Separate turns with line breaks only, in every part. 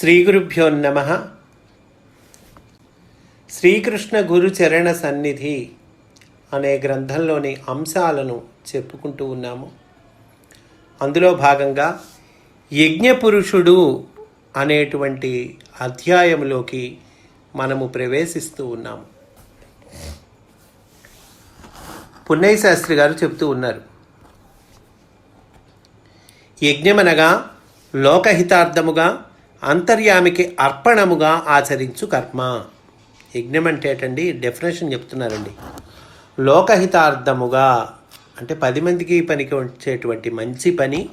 శ్రీ గురుభ్యో నమ. శ్రీకృష్ణ గురు చరణ సన్నిధి అనే గ్రంథంలోని అంశాలను చెప్పుకుంటూ ఉన్నాము. అందులో భాగంగా యజ్ఞపురుషుడు అనేటువంటి అధ్యాయంలోకి మనము ప్రవేశిస్తూ ఉన్నాము. పున్నయ్య శాస్త్రి గారు చెప్తూ ఉన్నారు. యజ్ఞమనగా లోకహితార్థముగా అంతర్యామికి అర్పణముగా ఆచరించు కర్మ. యజ్ఞం అంటే ఏంటండి? డెఫినేషన్ చెప్తున్నారండి. లోకహితార్థముగా అంటే పది మందికి పనికి వచ్చేటువంటి మంచి పని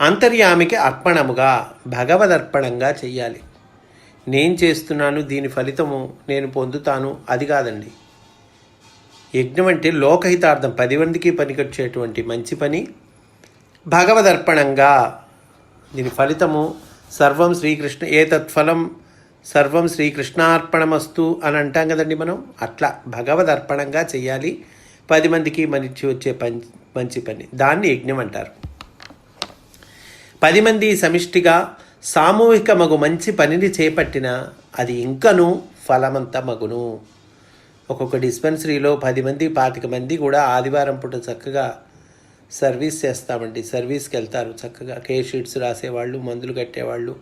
అంతర్యామికి అర్పణముగా భగవదర్పణంగా చెయ్యాలి. నేను చేస్తున్నాను దీని ఫలితము నేను పొందుతాను అది కాదండి. యజ్ఞం అంటే లోకహితార్థం పది మందికి పనికొచ్చేటువంటి మంచి పని భగవదర్పణంగా దీని ఫలితము సర్వం శ్రీకృష్ణ ఏ తత్ఫలం సర్వం శ్రీకృష్ణార్పణమస్తు అని అంటాం కదండి మనం. అట్లా భగవదర్పణంగా చేయాలి పది మందికి మనిషి వచ్చే పని మంచి పని. దాన్ని యజ్ఞం అంటారు. పది మంది సమిష్టిగా సామూహిక మగు మంచి పనిని చేపట్టిన అది ఇంకను ఫలమంత మగును. ఒక్కొక్క డిస్పెన్సరీలో పది మంది పాతిక మంది కూడా ఆదివారం పూట చక్కగా సర్వీస్ చేస్తామండి సర్వీస్కి వెళ్తారు. చక్కగా కే షీట్స్ రాసేవాళ్ళు మందులు కట్టేవాళ్ళు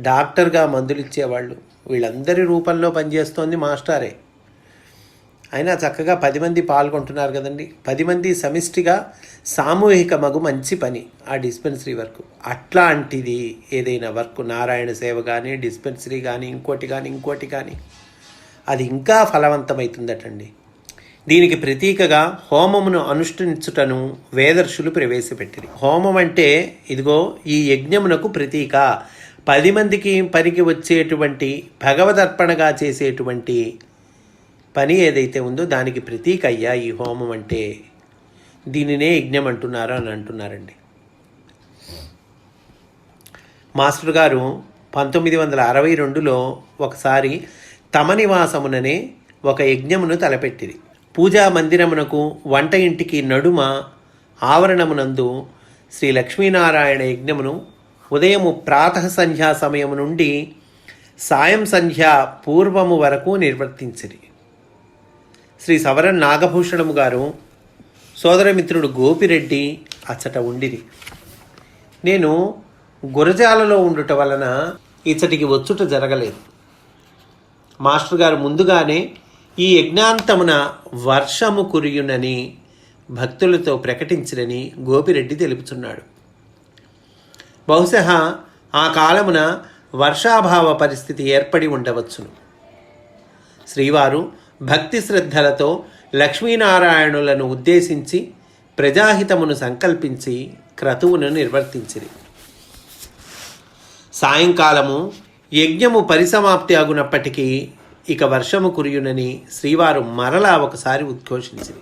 డాక్టర్గా మందులు ఇచ్చేవాళ్ళు. వీళ్ళందరి రూపంలో పనిచేస్తోంది మాస్టారే. అయినా చక్కగా పది మంది పాల్గొంటున్నారు కదండి. పది మంది సమిష్టిగా సామూహిక మగు మంచి పని ఆ డిస్పెన్సరీ వర్క్. అట్లాంటిది ఏదైనా వర్క్ నారాయణ సేవ కానీ డిస్పెన్సరీ కానీ ఇంకోటి కానీ ఇంకోటి కానీ అది ఇంకా ఫలవంతమవుతుందటండి. దీనికి ప్రతీకగా హోమమును అనుష్ఠించుటను వేదర్శులు ప్రవేశపెట్టింది హోమం అంటే ఇదిగో ఈ యజ్ఞమునకు ప్రతీక. పది మందికి పనికి వచ్చేటువంటి భగవదర్పణగా చేసేటువంటి పని ఏదైతే ఉందో దానికి ప్రతీక అయ్యా ఈ హోమం అంటే. దీనినే యజ్ఞం అంటున్నారు అని అంటున్నారండి. మాస్టర్ గారు పంతొమ్మిది వందల అరవై రెండులో ఒకసారి తమ నివాసముననే ఒక యజ్ఞమును తలపెట్టింది పూజా మందిరమునకు వంట ఇంటికి నడుమ ఆవరణమునందు శ్రీ లక్ష్మీనారాయణ యజ్ఞమును ఉదయము ప్రాతః సంధ్యా సమయము నుండి సాయం సంధ్య పూర్వము వరకు నిర్వర్తించిరి. శ్రీ సవరన్ నాగభూషణము గారు సోదరమిత్రుడు గోపిరెడ్డి అచ్చట ఉండిరి. నేను గురజాలలో ఉండుట వలన ఇచ్చటికి వచ్చుట జరగలేదు. మాస్టర్ గారు ముందుగానే ఈ యజ్ఞాంతమున వర్షము కురియునని భక్తులతో ప్రకటించినని గోపిరెడ్డి తెలుపుతున్నాడు. బహుశా ఆ కాలమున వర్షాభావ పరిస్థితి ఏర్పడి ఉండవచ్చును. శ్రీవారు భక్తి శ్రద్ధలతో లక్ష్మీనారాయణులను ఉద్దేశించి ప్రజాహితమును సంకల్పించి క్రతువును నిర్వర్తించిరి. సాయంకాలము యజ్ఞము పరిసమాప్తి అగునప్పటికీ ఇక వర్షము కురియునని శ్రీవారు మరలా ఒకసారి ఉద్ఘోషించింది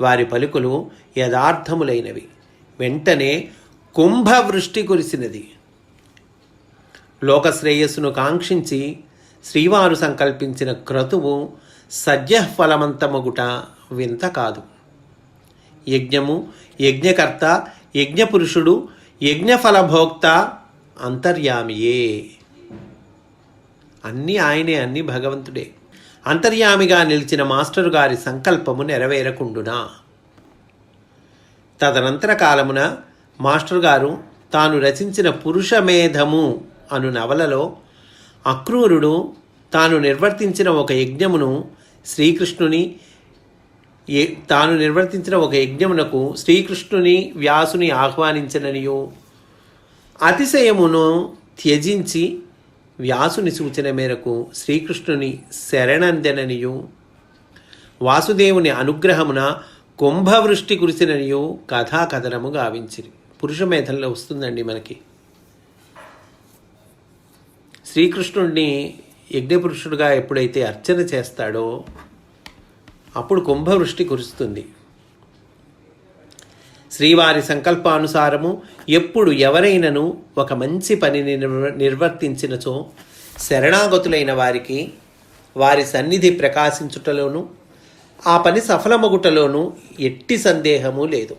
వారి పలుకులు యథార్థములైనవి. వెంటనే కుంభవృష్టి కురిసినది. లోకశ్రేయస్సును కాంక్షించి శ్రీవారు సంకల్పించిన క్రతువు సద్యఫలమంతమగుట వింత కాదు. యజ్ఞము యజ్ఞకర్త యజ్ఞపురుషుడు యజ్ఞఫలభోక్త అంతర్యామియే. అన్నీ ఆయనే అన్నీ భగవంతుడే. అంతర్యామిగా నిలిచిన మాస్టరు గారి సంకల్పము నెరవేరకుండునా? తదనంతర కాలమున మాస్టర్ గారు తాను రచించిన పురుషమేధము అను నవలలో అక్రూరుడు తాను నిర్వర్తించిన ఒక యజ్ఞమును శ్రీకృష్ణుని తాను నిర్వర్తించిన ఒక యజ్ఞమునకు శ్రీకృష్ణుని వ్యాసుని ఆహ్వానించననియు. అతిశయమును త్యజించి వ్యాసుని సూచన మేరకు శ్రీకృష్ణుని శరణందననియు వాసుదేవుని అనుగ్రహమున కుంభవృష్టి కురిసిననియు కథాకథనము గావించిరి. పురుషమేధంలో వస్తుందండి మనకి. శ్రీకృష్ణుడిని యజ్ఞపురుషుడుగా ఎప్పుడైతే అర్చన చేస్తాడో అప్పుడు కుంభవృష్టి కురుస్తుంది. శ్రీవారి సంకల్పానుసారము ఎప్పుడు ఎవరైనను ఒక మంచి పనిని నిర్వర్తించినచో శరణాగతులైన వారికి వారి సన్నిధి ప్రకాశించుటలోను ఆ పని సఫలమగుటలోను ఎట్టి సందేహము లేదు.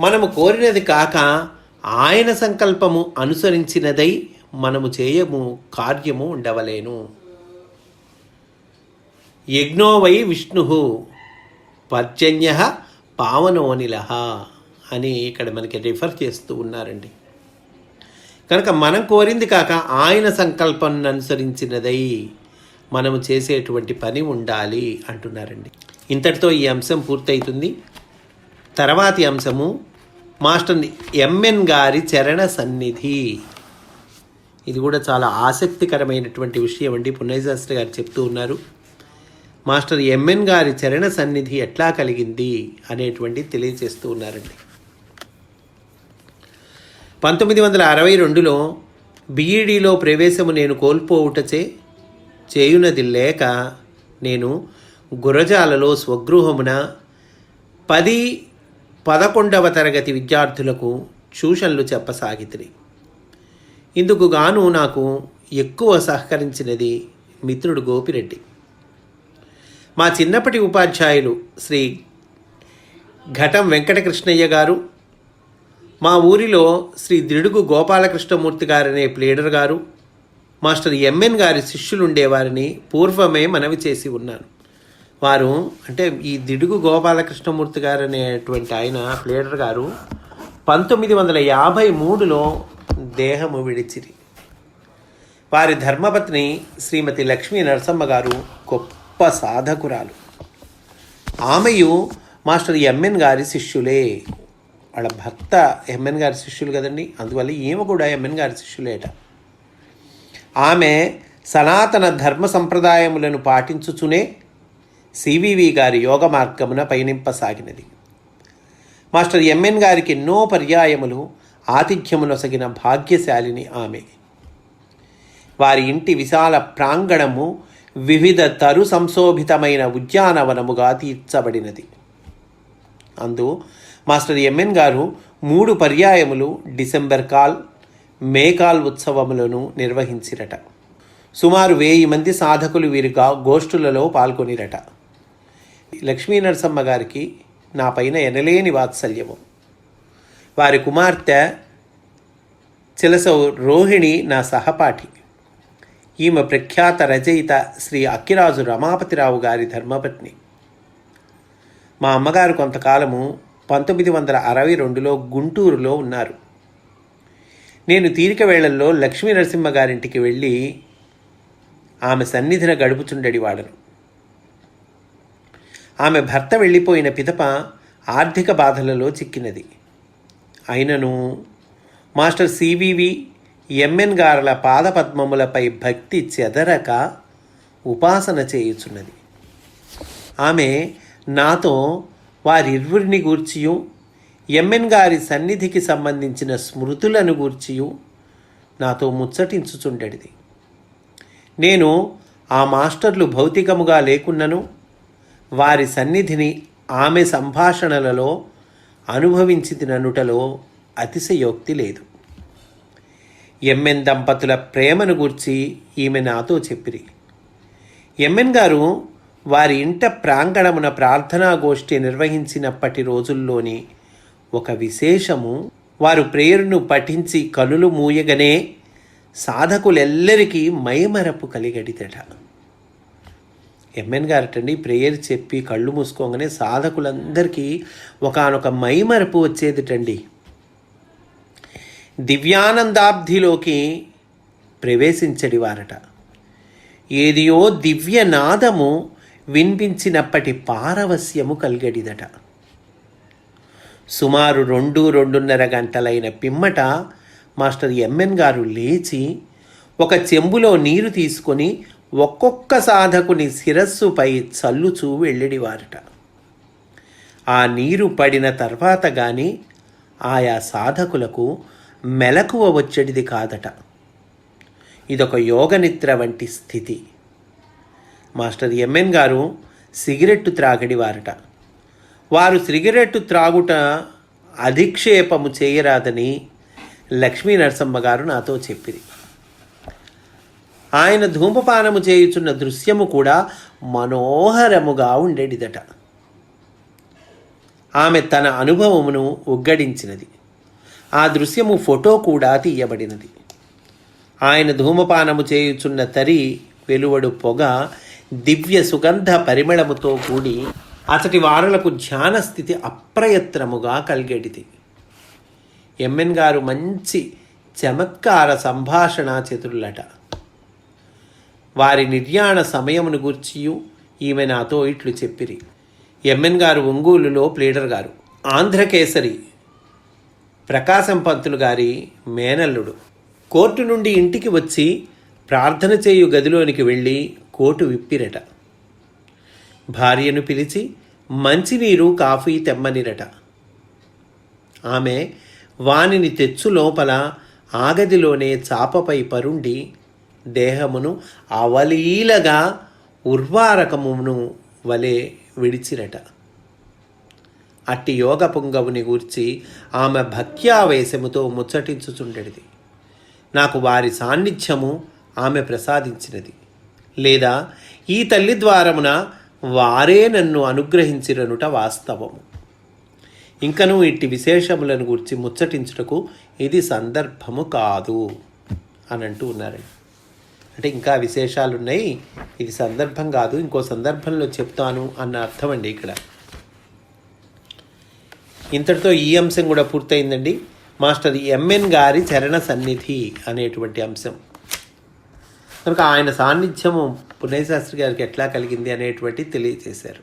మనము కోరినది కాక ఆయన సంకల్పము అనుసరించినదై మనము చేయము కార్యము ఉండవలేను. యజ్ఞో వై విష్ణు పర్జన్య పావనోనిల అని ఇక్కడ మనకి రిఫర్ చేస్తూ ఉన్నారండి. కనుక మనం కోరింది కాక ఆయన సంకల్పం అనుసరించినదై మనము చేసేటువంటి పని ఉండాలి అంటున్నారండి. ఇంతటితో ఈ అంశం పూర్తవుతుంది తర్వాతి అంశము మాస్టర్ ఎంఎన్ గారి చరణ సన్నిధి. ఇది కూడా చాలా ఆసక్తికరమైనటువంటి విషయం అండి పుణ్యశాస్త్రి గారు చెప్తూ ఉన్నారు. మాస్టర్ ఎంఎన్ గారి చరణ సన్నిధి ఎట్లా కలిగింది అనేటువంటి తెలియజేస్తూ ఉన్నారండి. పంతొమ్మిది వందల అరవై రెండులో బీఈడీలో ప్రవేశము నేను కోల్పోవుటచే చేయునది లేక నేను గురజాలలో స్వగృహమున పది పదకొండవ తరగతి విద్యార్థులకు ట్యూషన్లు చెప్పసాగితిని. ఇందుకు గాను నాకు ఎక్కువ సహకరించినది మిత్రుడు గోపిరెడ్డి. మా చిన్నప్పటి ఉపాధ్యాయులు శ్రీ ఘటం వెంకటకృష్ణయ్య గారు మా ఊరిలో Shri Didugu Gopalakrishnamurthy గారనే pleader garu master M N గారి శిష్యులు ఉండేవారిని పూర్వమే మనవి చేసి ఉన్నాను. వారు అంటే ఈ దిడుగు గోపాలకృష్ణమూర్తి గారు అనేటువంటి ఆయన ప్లేడర్ గారు పంతొమ్మిది వందల యాభై మూడులో దేహము విడిచిరి. వారి ధర్మపత్ని శ్రీమతి లక్ష్మీ నరసమ్మ గారు గొప్ప సాధకురాలు. ఆమెయు మాస్టర్ ఎంఎన్ గారి శిష్యులే. వాళ్ళ భర్త ఎంఎన్ గారి శిష్యులు కదండి. అందువల్ల ఈమె కూడా ఎంఎన్ గారి శిష్యులేట. ఆమె సనాతన ధర్మ సంప్రదాయములను పాటించుచునే సివివి గారి యోగ మార్గమున పయనింపసాగినది. మాస్టర్ ఎంఎన్ గారికి ఎన్నో పర్యాయములు ఆతిథ్యమునొసగిన భాగ్యశాలిని ఆమె. వారి ఇంటి విశాల ప్రాంగణము వివిధ తరు సంశోభితమైన ఉద్యానవనముగా తీర్చబడినది. అందు మాస్టర్ ఎంఎన్ గారు మూడు పర్యాయములు డిసెంబర్ కాల్ మేకాల్ ఉత్సవములను నిర్వహించిరట. సుమారు వెయ్యి మంది సాధకులు వీరిగా గోష్ఠులలో పాల్గొనిరట. లక్ష్మీ నరసమ్మ గారికి నా పైన ఎనలేని వాత్సల్యము. వారి కుమార్తె చిలసౌ రోహిణి నా సహపాఠి. ఈమె ప్రఖ్యాత రచయిత శ్రీ అక్కిరాజు రమాపతిరావు గారి ధర్మపత్ని. మా అమ్మగారు కొంతకాలము పంతొమ్మిది వందల అరవై రెండులో గుంటూరులో ఉన్నారు. నేను తీరిక వేళల్లో లక్ష్మీ నరసింహ గారింటికి వెళ్ళి ఆమె సన్నిధిన గడుపుచుండడి వాడను. ఆమె భర్త వెళ్ళిపోయిన పిదప ఆర్థిక బాధలలో చిక్కినది. అయినను master C V V M N గారుల పాదపద్మములపై భక్తి చెదరక ఉపాసన చేయుచున్నది. ఆమె నాతో వారిరువురిని గూర్చియు ఎంఎన్ గారి సన్నిధికి సంబంధించిన స్మృతులను గూర్చియు నాతో ముచ్చటించుచుండెడిది. నేను ఆ మాస్టర్లు భౌతికముగా లేకున్నను వారి సన్నిధిని ఆమె సంభాషణలలో అనుభవించిననుటలో అతిశయోక్తి లేదు. ఎంఎన్ దంపతుల ప్రేమను గూర్చి ఈమె నాతో చెప్పిరి. ఎంఎన్ గారు వారి ఇంట ప్రాంగణమున ప్రార్థనా గోష్ఠి నిర్వహించినప్పటి రోజుల్లోని ఒక విశేషము వారు ప్రేయర్ను పఠించి కనులు మూయగనే సాధకులెల్లరికీ మైమరపు కలిగడితట ఎంఎన్ గారటండి ప్రేయర్ చెప్పి కళ్ళు మూసుకోగానే సాధకులందరికీ ఒకనొక మైమరపు వచ్చేదిటండి. దివ్యానందాబ్ధిలోకి ప్రవేశించడి వారట ఏదియో దివ్యనాదము వినిపించినప్పటి పారవస్యము కలిగడిదట. సుమారు రెండు రెండున్నర గంటలైన పిమ్మట మాస్టర్ ఎంఎన్ గారు లేచి ఒక చెంబులో నీరు తీసుకొని ఒక్కొక్క సాధకుని శిరస్సుపై చల్లుచూ వెళ్ళడివారట. ఆ నీరు పడిన తర్వాత గాని ఆయా సాధకులకు మెలకువ వచ్చేటిది కాదట. ఇదొక యోగనిద్ర వంటి స్థితి. Master M N garu cigarette త్రాగడి వారట వారు సిగరెట్టు త్రాగుట అధిక్షేపము చేయరాదని లక్ష్మీ నరసమ్మ గారు నాతో చెప్పింది ఆయన ధూమపానము చేయుచున్న దృశ్యము కూడా మనోహరముగా ఉండేటిదట. ఆమె తన అనుభవమును ఉగ్గడించినది. ఆ దృశ్యము ఫోటో కూడా తీయబడినది. ఆయన ధూమపానము చేయుచున్న తరి వెలువడు పొగ దివ్య సుగంధ పరిమళముతో కూడి అతటి వారులకు ధ్యాన స్థితి అప్రయత్నముగా కలిగేటిది. ఎంఎన్ గారు మంచి చమత్కార సంభాషణ చతురులట. వారి నిర్యాణ సమయమును గూర్చియు ఈమె నాతో ఇట్లు చెప్పిరి. ఎంఎన్ గారు ఒంగూలులో ప్లీడర్ గారు. ఆంధ్రకేసరి ప్రకాశం పంతులు గారి మేనల్లుడు. కోర్టు నుండి ఇంటికి వచ్చి ప్రార్థన చేయు గదిలోనికి వెళ్ళి కోటు విప్పిరట. భార్యను పిలిచి మంచినీరు కాఫీ తెమ్మనిరట. ఆమె వానిని తెచ్చు లోపల ఆగదిలోనే చాపపై పరుండి దేహమును అవలీలగా ఉర్వారకమును వలె విడిచిరట. అట్టి యోగ పుంగవుని గూర్చి ఆమె భక్త్యావేశముతో ముచ్చటించుచుండెడిది. నాకు వారి సాన్నిధ్యము ఆమె ప్రసాదించినది. లేదా ఈ తల్లి ద్వారమున వారే నన్ను అనుగ్రహించిరనుట వాస్తవము. ఇంకనూ ఇట్టి విశేషములను గురించి ముచ్చటించుటకు ఇది సందర్భము కాదు అని అంటూ ఉన్నారండి. అంటే ఇంకా విశేషాలు ఉన్నాయి ఇది సందర్భం కాదు ఇంకో సందర్భంలో చెప్తాను అన్న అర్థం అండి ఇక్కడ. ఇంతటితో ఈ అంశం కూడా పూర్తయిందండి. మాస్టర్ ఎంఎన్ గారి చరణ సన్నిధి అనేటువంటి అంశం. కనుక ఆయన సాన్నిధ్యము పుణ్యశాస్త్రి గారికి ఎట్లా కలిగింది అనేటువంటి తెలియజేశారు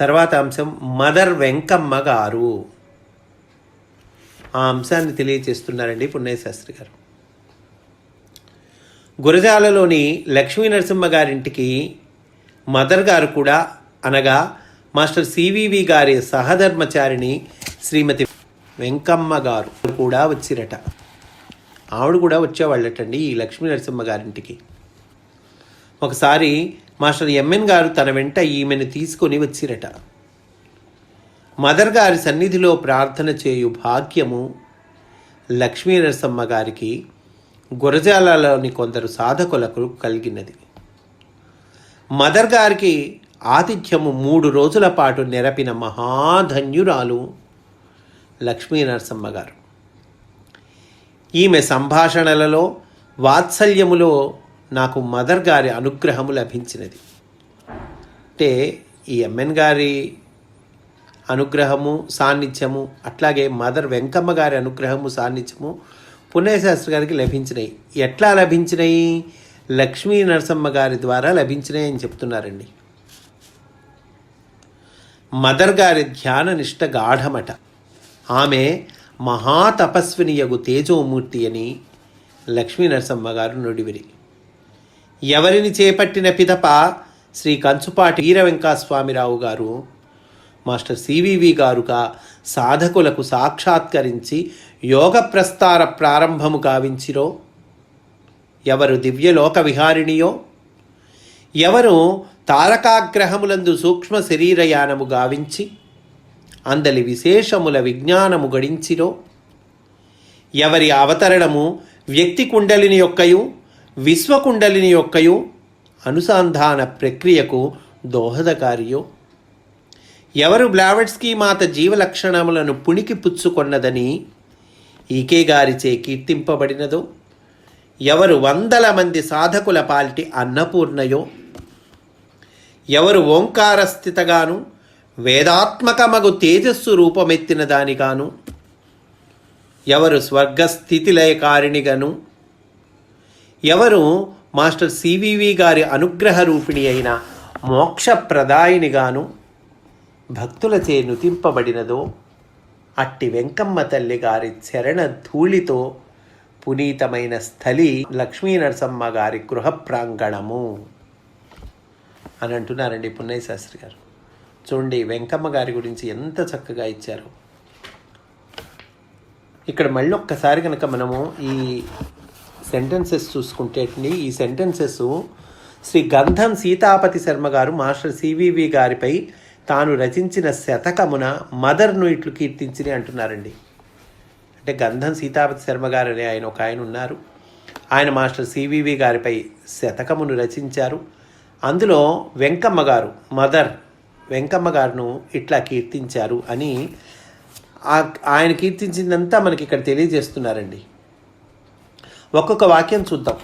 తర్వాత అంశం మదర్ వెంకమ్మ గారు. ఆ అంశాన్ని తెలియజేస్తున్నారండి పుణ్యశాస్త్రి గారు. గురజాలలోని లక్ష్మీ నరసింహ గారింటికి మదర్ గారు కూడా అనగా మాస్టర్ సివివి గారి సహధర్మచారిణి శ్రీమతి వెంకమ్మ గారు కూడా వచ్చిరట. ఆవిడ కూడా వచ్చేవాళ్ళటండి ఈ లక్ష్మీ నరసింహ గారింటికి. ఒకసారి మాస్టర్ ఎంఎన్ గారు తన వెంట ఈమెను తీసుకొని వచ్చిరట. మదర్ గారి సన్నిధిలో ప్రార్థన చేయు భాగ్యము లక్ష్మీ నరసమ్మ గారికి గురజాలలోని కొందరు సాధకులకు కలిగినది. మదర్ గారికి ఆతిథ్యము మూడు రోజుల పాటు నెరపిన మహాధన్యురాలు లక్ష్మీ నరసమ్మ గారు. ఈమె సంభాషణలలో వాత్సల్యములో నాకు మదర్ గారి అనుగ్రహము లభించినది. అంటే ఈ ఎంఎన్ గారి అనుగ్రహము సాన్నిధ్యము అట్లాగే మదర్ వెంకమ్మ గారి అనుగ్రహము సాన్నిధ్యము పుణ్యశాస్త్రి గారికి లభించినాయి. ఎట్లా లభించినాయి? లక్ష్మీ నరసమ్మ గారి ద్వారా లభించినాయి అని చెప్తున్నారండి. మదర్ గారి ధ్యాన నిష్ట గాఢమట. ఆమె మహాతపస్వినియగు తేజోమూర్తి అని లక్ష్మీ నరసమ్మ గారు నుడివిరి. ఎవరిని చేపట్టిన పిదప శ్రీ కంచుపాటి వీర వెంకటస్వామిరావు గారు మాస్టర్ సివివి గారుగా సాధకులకు సాక్షాత్కరించి యోగ ప్రస్తార ప్రారంభము కావించిరో ఎవరు దివ్యలోక విహారిణియో? ఎవరు తారకాగ్రహములందు సూక్ష్మ శరీరయానము గావించి అందలి విశేషముల విజ్ఞానము గడించిరో ఎవరి అవతరణము వ్యక్తి కుండలిని యొక్కయు విశ్వకుండలిని యొక్కయు అనుసంధాన ప్రక్రియకు దోహదకారియో. ఎవరు బ్లావెట్స్కీ మాత జీవలక్షణములను పుణికి పుచ్చుకొన్నదని ఈకే గారిచే కీర్తింపబడినదో ఎవరు వందల మంది సాధకుల పాల్టి అన్నపూర్ణయో ఎవరు ఓంకార స్థితగాను వేదాత్మకమగు తేజస్సు రూపమెత్తిన దానిగాను ఎవరు స్వర్గస్థితిలయకారిణిగను ఎవరు మాస్టర్ సివివి గారి అనుగ్రహ రూపిణి అయిన మోక్షప్రదాయినిగాను భక్తులచే నుతింపబడినదో అట్టి వెంకమ్మ తల్లి గారి చరణ ధూళితో పునీతమైన స్థలి లక్ష్మీ నరసమ్మ గారి గృహ ప్రాంగణము అని అంటున్నారండి పున్నయ్య శాస్త్రి గారు. చూడండి వెంకమ్మ గారి గురించి ఎంత చక్కగా ఇచ్చారు. ఇక్కడ మళ్ళీ ఒక్కసారి కనుక మనము ఈ సెంటెన్సెస్ చూసుకుంటే ఈ సెంటెన్సెస్ శ్రీ గంధం సీతాపతి శర్మ గారు మాస్టర్ సివివి గారిపై తాను రచించిన శతకమున మదర్ను ఇట్లు కీర్తించిని అంటున్నారండి. అంటే గంధం సీతాపతి శర్మ గారు అనే ఆయన ఒక ఆయన ఉన్నారు. ఆయన మాస్టర్ సివివి గారిపై శతకమును రచించారు. అందులో వెంకమ్మ గారు మదర్ వెంకమ్మ గారును ఇట్లా కీర్తించారు అని ఆయన కీర్తించిందంతా మనకి ఇక్కడ తెలియజేస్తున్నారండి. ఒక్కొక్క వాక్యం చూద్దాం.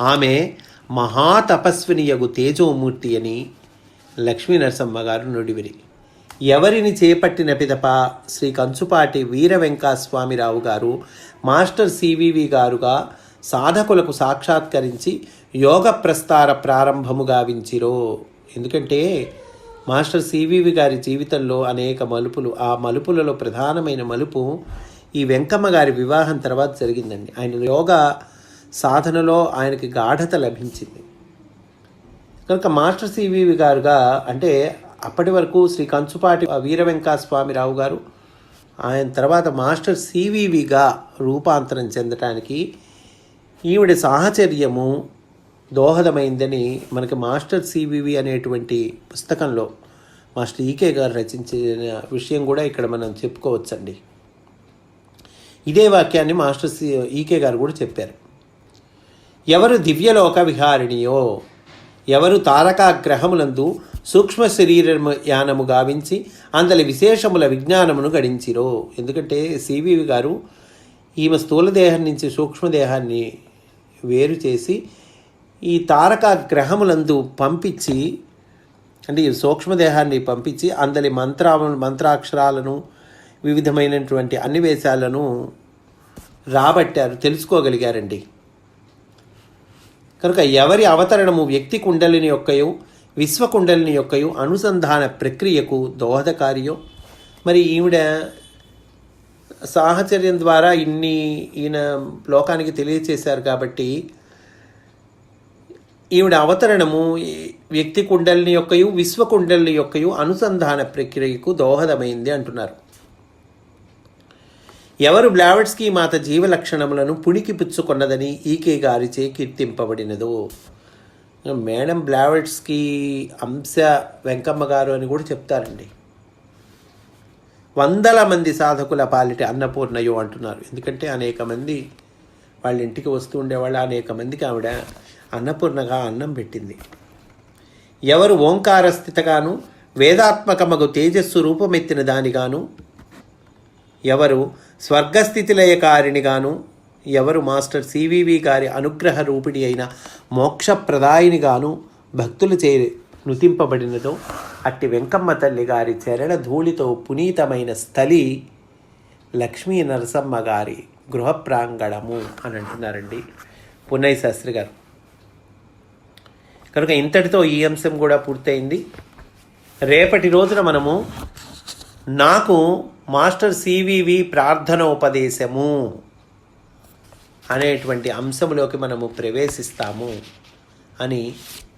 ఆమె మహాతపస్వినియగు తేజోమూర్తి అని లక్ష్మీ నరసమ్మ గారు నుడివిరి. ఎవరిని చేపట్టిన పిదప శ్రీ కంచుపాటి వీర వెంకటస్వామిరావు గారు మాస్టర్ సివివి గారుగా సాధకులకు సాక్షాత్కరించి యోగ ప్రస్తార ప్రారంభము గావించిరో ఎందుకంటే మాస్టర్ సివివి గారి జీవితంలో అనేక మలుపులు ఆ మలుపులలో ప్రధానమైన మలుపు ఈ వెంకమ్మ గారి వివాహం తర్వాత జరిగిందండి. ఆయన యోగ సాధనలో ఆయనకి గాఢత లభించింది. కనుక మాస్టర్ సివివి గారుగా అంటే అప్పటి వరకు శ్రీ కంచుపాటి వీర వెంకటస్వామిరావు గారు ఆయన తర్వాత మాస్టర్ సివివిగా రూపాంతరం చెందటానికి ఈవిడ సాహచర్యము దోహదమైందని మనకి మాస్టర్ సివివి అనేటువంటి పుస్తకంలో మాస్టర్ ఈకే గారు రచించిన విషయం కూడా ఇక్కడ మనం చెప్పుకోవచ్చండి. ఇదే వాక్యాన్ని మాస్టర్ సి ఈకే గారు కూడా చెప్పారు. ఎవరు దివ్యలోక విహారిణియో ఎవరు తారకాగ్రహములందు సూక్ష్మ శరీరము యానము గావించి అందలి విశేషముల విజ్ఞానమును గడించిరో. ఎందుకంటే సివివి గారు ఈమె స్థూలదేహం నుంచి సూక్ష్మదేహాన్ని వేరు చేసి ఈ తారక గ్రహములందు పంపించి అంటే ఈ సూక్ష్మదేహాన్ని పంపించి అందరి మంత్ర మంత్రాక్షరాలను వివిధమైనటువంటి అన్నివేశాలను రాబట్టారు తెలుసుకోగలిగారండి. కనుక ఎవరి అవతరణము వ్యక్తి కుండలిని యొక్కయో విశ్వకుండలిని యొక్కయో అనుసంధాన ప్రక్రియకు దోహదకారియో మరి ఈవిడ సాహచర్యం ద్వారా ఇన్ని ఈయన లోకానికి తెలియచేశారు కాబట్టి ఈవిడ అవతరణము వ్యక్తి కుండలిని యొక్కయు విశ్వకుండలిని యొక్కయు అనుసంధాన ప్రక్రియకు దోహదమైంది అంటున్నారు. ఎవరు బ్లావెట్స్కి మాత జీవ లక్షణములను పుణికి పుచ్చుకొన్నదని ఈకే గారిచే కీర్తింపబడినదో. మేడం బ్లావెట్స్కి అంశ వెంకమ్మ గారు అని కూడా చెప్తారండి. వందల మంది సాధకుల పాలిటి అన్నపూర్ణయో అంటున్నారు. ఎందుకంటే అనేక మంది వాళ్ళ ఇంటికి వస్తూ ఉండేవాళ్ళు అనేక మందికి ఆవిడ అన్నపూర్ణగా అన్నం పెట్టింది. ఎవరు ఓంకార స్థితగాను వేదాత్మకమగు తేజస్సు రూపమెత్తిన దానిగాను ఎవరు స్వర్గస్థితిలయకారిణిగాను ఎవరు మాస్టర్ సివివి గారి అనుగ్రహ రూపిణి అయిన మోక్షప్రదాయినిగాను భక్తులు చే నుతింపబడినదో అట్టి వెంకమ్మ తల్లి గారి చరణ ధూళితో పునీతమైన స్థలి లక్ష్మీ నరసమ్మ గారి గృహ ప్రాంగణము అని అంటున్నారండి పున్నయ్య శాస్త్రి గారు. కనుక ఇంతటితో ఈ అంశం కూడా పూర్తయింది. రేపటి రోజున మనము నాకు మాస్టర్ సివివి ప్రార్థనోపదేశము అనేటువంటి అంశంలోకి మనము ప్రవేశిస్తాము అని